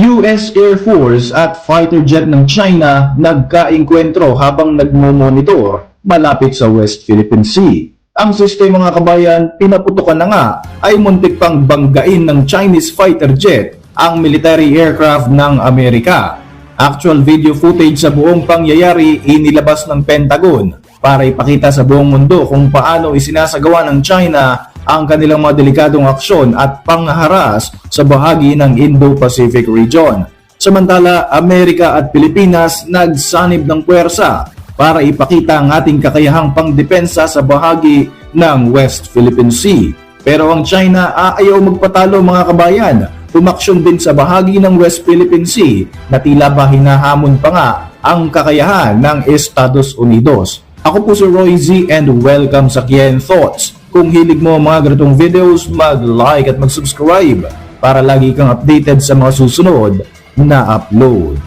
US Air Force at fighter jet ng China nagkaengkwentro habang nagmo-monitor malapit sa West Philippine Sea. Ang sistema mga kabayan, pinaputukan na nga ay muntik pang banggain ng Chinese fighter jet ang military aircraft ng Amerika. Actual video footage sa buong pangyayari inilabas ng Pentagon para ipakita sa buong mundo kung paano isinasagawa ng China ang kanilang mga delikadong aksyon at pangharas sa bahagi ng Indo-Pacific region. Samantala, Amerika at Pilipinas nagsanib ng puwersa para ipakita ang ating kakayahang pangdepensa sa bahagi ng West Philippine Sea. Pero ang China aayaw magpatalo mga kabayan. Pumaksyon din sa bahagi ng West Philippine Sea na tila ba hinahamon pa nga ang kakayahan ng Estados Unidos. Ako po si Roy Z and welcome sa Kien Thoughts. Kung hilig mo ang mga ganitong videos, mag-like at mag-subscribe para lagi kang updated sa mga susunod na upload.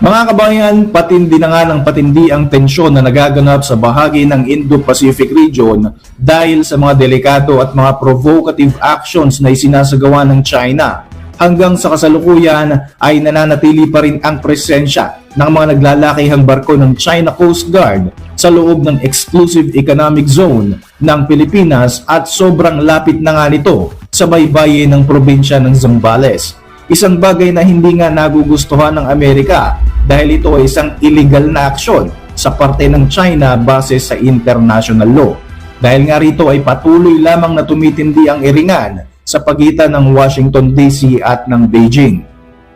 Mga kabayan, patindi na nga ng patindi ang tensyon na nagaganap sa bahagi ng Indo-Pacific region dahil sa mga delikado at mga provocative actions na isinasagawa ng China. Hanggang sa kasalukuyan ay nananatili pa rin ang presensya ng mga naglalakihang barko ng China Coast Guard sa loob ng exclusive economic zone ng Pilipinas at sobrang lapit na nga nito sa baybayin ng probinsya ng Zambales. Isang bagay na hindi nga nagugustuhan ng Amerika dahil ito ay isang illegal na aksyon sa parte ng China base sa international law. Dahil nga rito ay patuloy lamang na tumitindi ang iringan sa pagitan ng Washington DC at ng Beijing.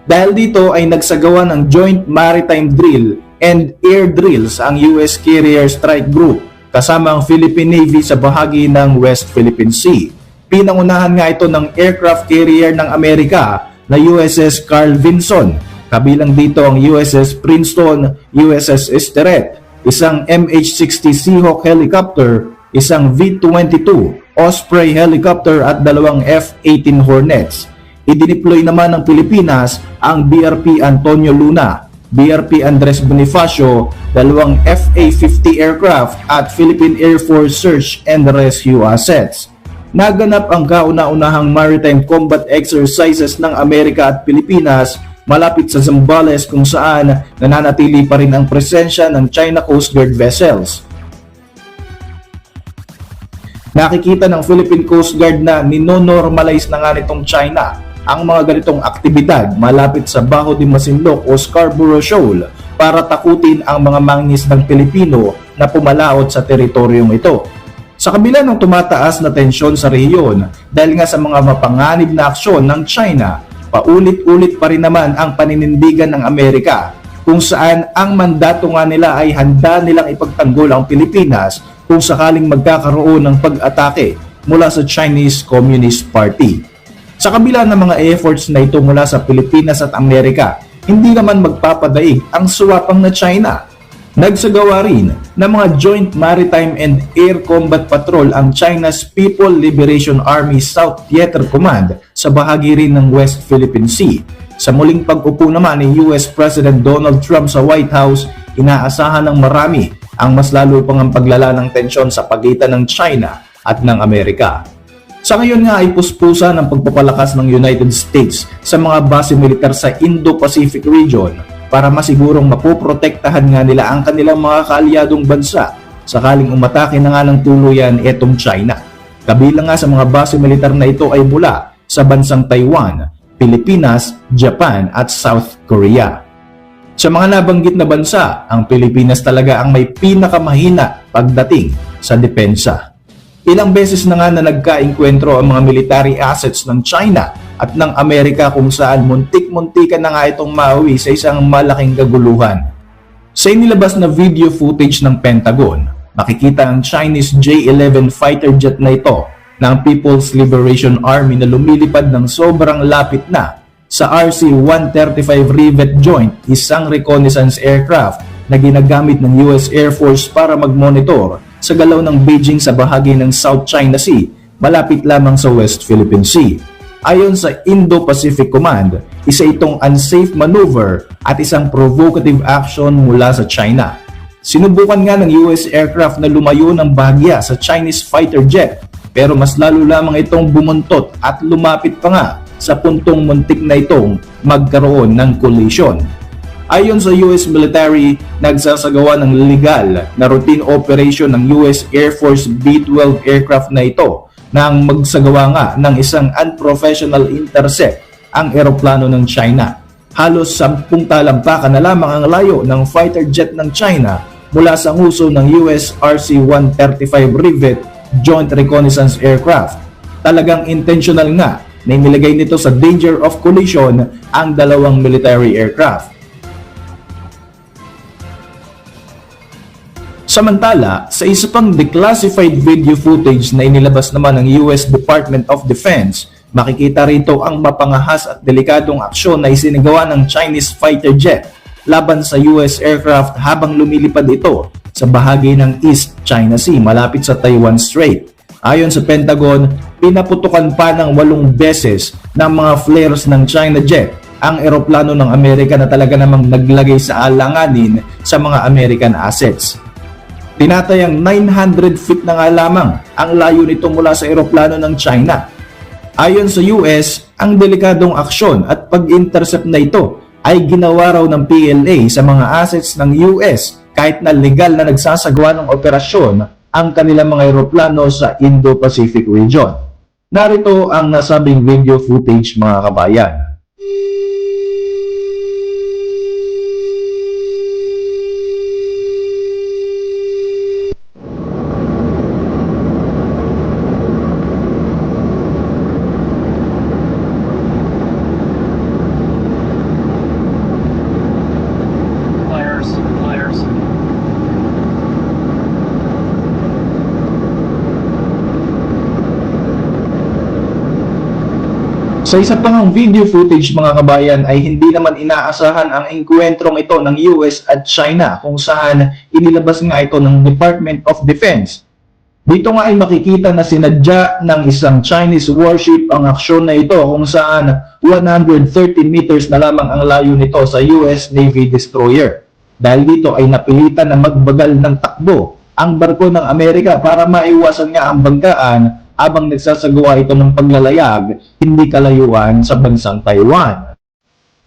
Dahil dito ay nagsagawa ng Joint Maritime Drill and Air Drills ang US Carrier Strike Group kasama ang Philippine Navy sa bahagi ng West Philippine Sea. Pinangunahan nga ito ng aircraft carrier ng Amerika na USS Carl Vinson. Kabilang dito ang USS Princeton, USS Esteret, isang MH-60 Seahawk helicopter, isang V-22 Osprey helicopter at dalawang F-18 Hornets. Idineploy naman ng Pilipinas ang BRP Antonio Luna, BRP Andres Bonifacio, dalawang FA-50 aircraft at Philippine Air Force Search and Rescue Assets. Naganap ang kauna-unahang maritime combat exercises ng Amerika at Pilipinas malapit sa Zambales kung saan nananatili pa rin ang presensya ng China Coast Guard vessels. Nakikita ng Philippine Coast Guard na ninonormalize na nga nitong China ang mga ganitong aktibidad malapit sa Baho de Masinloc o Scarborough Shoal para takutin ang mga mangingisdang Pilipino na pumalaot sa teritoryong ito. Sa kabila ng tumataas na tensyon sa rehiyon dahil nga sa mga mapanganib na aksyon ng China, paulit-ulit pa rin naman ang paninindigan ng Amerika kung saan ang mandato nga nila ay handa nilang ipagtanggol ang Pilipinas kung sakaling magkakaroon ng pag-atake mula sa Chinese Communist Party. Sa kabila ng mga efforts na ito mula sa Pilipinas at Amerika, hindi naman magpapadaig ang suwapang na China. Nagsagawa rin ng mga Joint Maritime and Air Combat Patrol ang China's People Liberation Army South Theater Command sa bahagi rin ng West Philippine Sea. Sa muling pag-upo naman ni US President Donald Trump sa White House, inaasahan ng marami ang mas lalo pang ang paglala ng tensyon sa pagitan ng China at ng Amerika. Sa ngayon nga ay puspusa ng pagpapalakas ng United States sa mga base militar sa Indo-Pacific region para masigurong mapoprotektahan nga nila ang kanilang mga kaalyadong bansa sakaling umatake na nga ng tuluyan etong China. Kabilang nga sa mga base militar na ito ay mula sa bansang Taiwan, Pilipinas, Japan at South Korea. Sa mga nabanggit na bansa, ang Pilipinas talaga ang may pinakamahina pagdating sa depensa. Ilang beses na nga na nagkainkwentro ang mga military assets ng China at ng Amerika kung saan muntik-muntikan na nga itong mauwi sa isang malaking kaguluhan. Sa inilabas na video footage ng Pentagon, makikita ang Chinese J-11 fighter jet na ito ng People's Liberation Army na lumilipad ng sobrang lapit na sa RC-135 Rivet Joint, isang reconnaissance aircraft na ginagamit ng US Air Force para mag-monitor sa galaw ng Beijing sa bahagi ng South China Sea, malapit lamang sa West Philippine Sea. Ayon sa Indo-Pacific Command, isa itong unsafe maneuver at isang provocative action mula sa China. Sinubukan nga ng US aircraft na lumayo ng bahagya sa Chinese fighter jet pero mas lalo lamang itong bumuntot at lumapit pa nga sa puntong muntik na itong magkaroon ng collision. Ayon sa US military, nagsasagawa ng legal na routine operation ng US Air Force B-12 aircraft na ito nang magsagawa nga ng isang unprofessional intercept ang eroplano ng China. Halos sampung talampakan na lamang ang layo ng fighter jet ng China mula sa nguso ng US RC-135 Rivet Joint Reconnaissance Aircraft. Talagang intentional nga na inilagay nito sa danger of collision ang dalawang military aircraft. Samantala, sa isa pang declassified video footage na inilabas naman ng US Department of Defense, makikita rito ang mapangahas at delikadong aksyon na isinagawa ng Chinese fighter jet laban sa US aircraft habang lumilipad ito sa bahagi ng East China Sea malapit sa Taiwan Strait. Ayon sa Pentagon, pinaputukan pa ng walong beses ng mga flares ng China jet ang eroplano ng Amerika na talaga namang naglagay sa alanganin sa mga American assets. Tinatayang 900 feet na nga lamang ang layo nito mula sa eroplano ng China. Ayon sa US, ang delikadong aksyon at pag-intercept na ito ay ginawa raw ng PLA sa mga assets ng US kahit na legal na nagsasagawa ng operasyon ang kanilang mga eroplano sa Indo-Pacific region. Narito ang nasabing video footage mga kabayan. Sa isa pang video footage mga kabayan ay hindi naman inaasahan ang engkwentrong ito ng US at China kung saan inilabas nga ito ng Department of Defense. Dito nga ay makikita na sinadya ng isang Chinese warship ang aksyon na ito kung saan 130 meters na lamang ang layo nito sa US Navy destroyer. Dahil dito ay napilitan na magbagal ng takbo ang barko ng Amerika para maiwasan nga ang banggaan habang nagsasagawa ito ng paglalayag hindi kalayuan sa bansang Taiwan.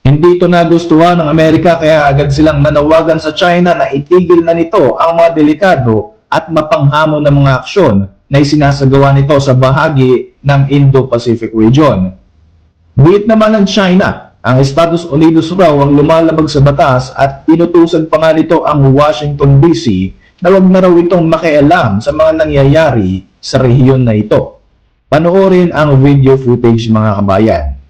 Hindi ito nagustuhan ng Amerika kaya agad silang nanawagan sa China na itigil na nito ang mga delikado at mapanghamon na mga aksyon na isinasagawa nito sa bahagi ng Indo-Pacific region. Buwit naman ng China, ang Estados Unidos raw ang lumalabag sa batas at inutusan pa nga nito ang Washington DC na wag na raw itong makialam sa mga nangyayari sa rehiyon na ito. Panoorin ang video footage mga kabayan.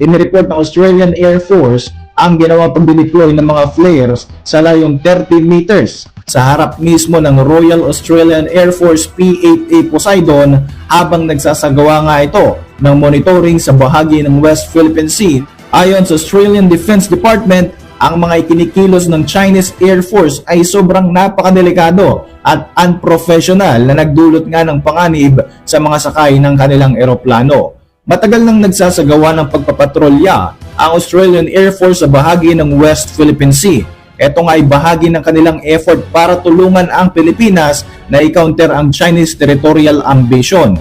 Inireport ng Australian Air Force ang ginawa pagdideploy ng mga flares sa layong 30 meters sa harap mismo ng Royal Australian Air Force P-8A Poseidon habang nagsasagawa nga ito ng monitoring sa bahagi ng West Philippine Sea. Ayon sa Australian Defense Department, ang mga ikinikilos ng Chinese Air Force ay sobrang napakadelikado at unprofessional na nagdulot nga ng panganib sa mga sakay ng kanilang eroplano. Matagal nang nagsasagawa ng pagpapatrolya ang Australian Air Force sa bahagi ng West Philippine Sea. Ito nga ay bahagi ng kanilang effort para tulungan ang Pilipinas na i-counter ang Chinese territorial ambition.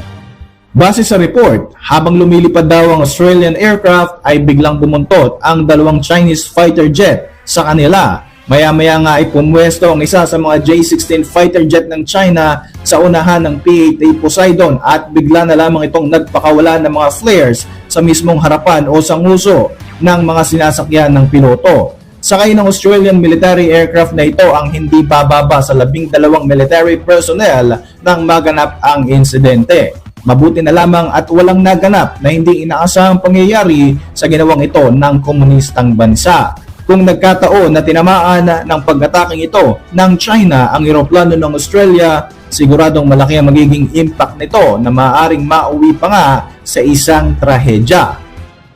Base sa report, habang lumilipad daw ang Australian aircraft ay biglang bumuntot ang dalawang Chinese fighter jet sa kanila. Maya-maya nga ay pumwesto ang isa sa mga J-16 fighter jet ng China sa unahan ng P-8A Poseidon at bigla na lamang itong nagpakawala ng mga flares sa mismong harapan o sa nguso ng mga sinasakyan ng piloto. Sakay ng Australian military aircraft na ito ang hindi bababa sa labing dalawang military personnel nang maganap ang insidente. Mabuti na lamang at walang naganap na hindi inaasahang pangyayari sa ginawang ito ng komunistang bansa. Kung nagkataon na tinamaan ng pag-ataking ito ng China ang eroplano ng Australia, siguradong malaki ang magiging impact nito na maaaring mauwi pa nga sa isang trahedya.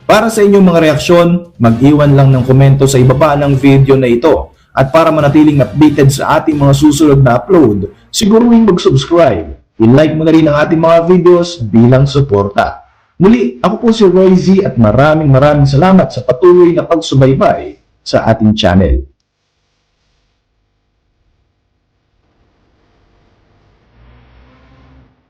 Para sa inyong mga reaksyon, mag-iwan lang ng komento sa ibaba ng video na ito. At para manatiling updated sa ating mga susunod na upload, siguruhin mag-subscribe. I-like mo na rin ang ating mga videos bilang suporta. Muli, ako po si Roy Z at maraming maraming salamat sa patuloy na pagsubaybay sa ating channel.